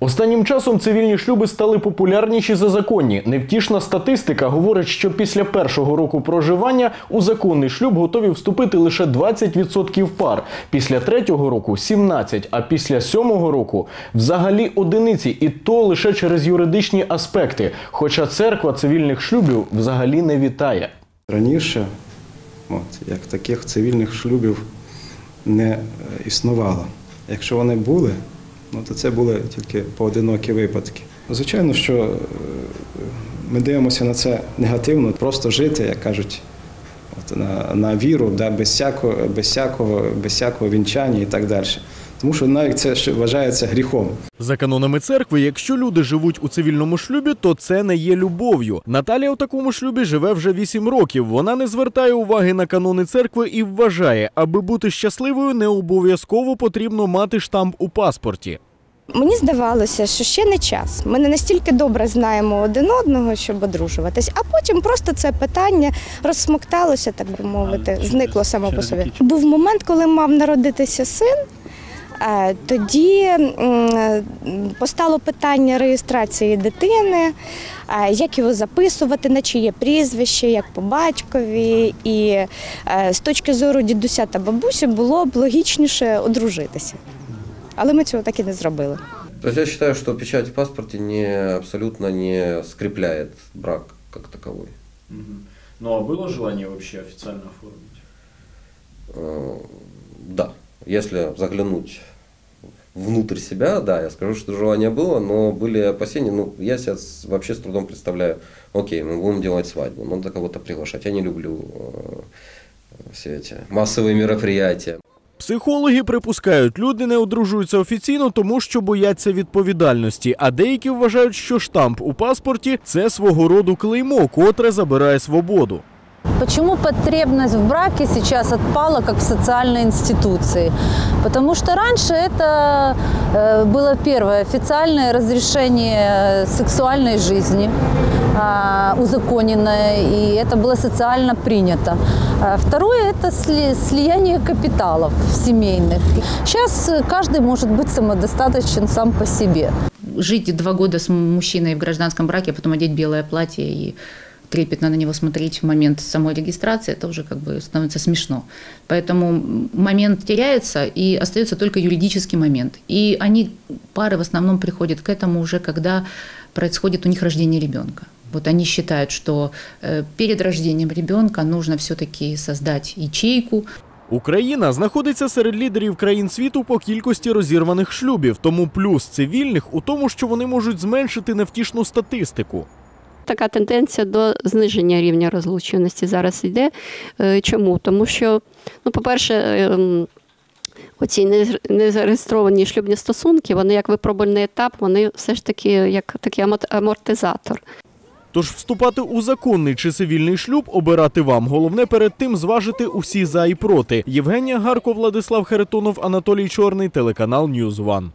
Останнім часом цивільні шлюби стали популярніші за законні. Невтішна статистика говорить, що після першого року проживання у законний шлюб готові вступити лише 20% пар. Після третього року 17%, а після сьомого року взагалі одиниці, і то лише через юридичні аспекти. Хоча церква цивільних шлюбів взагалі не вітає. Раніше, от, як таких цивільних шлюбів не е, існувало. Якщо вони були, ну, то це були тільки поодинокі випадки. Звичайно, що е, ми дивимося на це негативно, просто жити, як кажуть, от, на, на віру, да, без, всякого, без, всякого, без всякого вінчання і так далі. Тому що навіть це ще вважається гріхом. За канонами церкви, якщо люди живуть у цивільному шлюбі, то це не є любов'ю. Наталія у такому шлюбі живе вже 8 років. Вона не звертає уваги на канони церкви і вважає, аби бути щасливою, не обов'язково потрібно мати штамп у паспорті. Мені здавалося, що ще не час. Ми не настільки добре знаємо один одного, щоб одружуватись, а потім просто це питання розсмокталося, так би мовити, зникло само по собі. Був момент, коли мав народитися син. Е, Тоді постало питання реєстрації дитини, е, як його записувати, на чиє прізвище, як по батькові. І е, з точки зору дідуся та бабусі було б логічніше одружитися. Але ми цього так і не зробили. То я считаю, что печать в паспорте не, абсолютно не скрепляет брак как таковой. Ну а было желание вообще официально оформить? Э, Да, если заглянуть внутрь себя, да, я скажу, что желание было, но были опасения. Ну, я себя с- вообще с трудом представляю, окей, мы будем делать свадьбу, надо кого-то приглашать. Я не люблю э, все эти массовые мероприятия. Психологи припускають, люди не одружуються офіційно, тому що бояться відповідальності. А деякі вважають, що штамп у паспорті це свого роду клеймо, котре забирає свободу. Почему потребность в браке сейчас отпала как в социальной институции? Потому что раньше это э, было первое официальное разрешение сексуальной жизни, а, узаконенное, и это было социально принято. А Второе – это сли- слияние капиталов семейных. Сейчас каждый может быть самодостаточен сам по себе. жить два года с мужчиной в гражданском браке, а потом одеть белое платье и трепетно на него смотреть в момент самой регистрации, это уже как бы становится смешно. Поэтому момент теряется, и остается только юридический момент. И они, пары в основном приходят к этому уже, когда происходит у них рождение ребенка. Вот они считают, что э, перед рождением ребенка нужно все-таки создать ячейку, Україна знаходиться серед лідерів країн світу по кількості розірваних шлюбів, тому плюс цивільних у тому, що вони можуть зменшити невтішну статистику. Така тенденція до зниження рівня розлученості зараз йде. Е, Чому? Тому що, ну, по-перше, ем, оці незареєстровані шлюбні стосунки, вони як випробувальний етап, вони все ж таки як такий амортизатор. Тож вступати у законний чи цивільний шлюб обирати вам. Головне перед тим зважити усі за і проти. Євгенія Гарко, Владислав Харитонов, Анатолій Чорний, телеканал Ньюз Ван.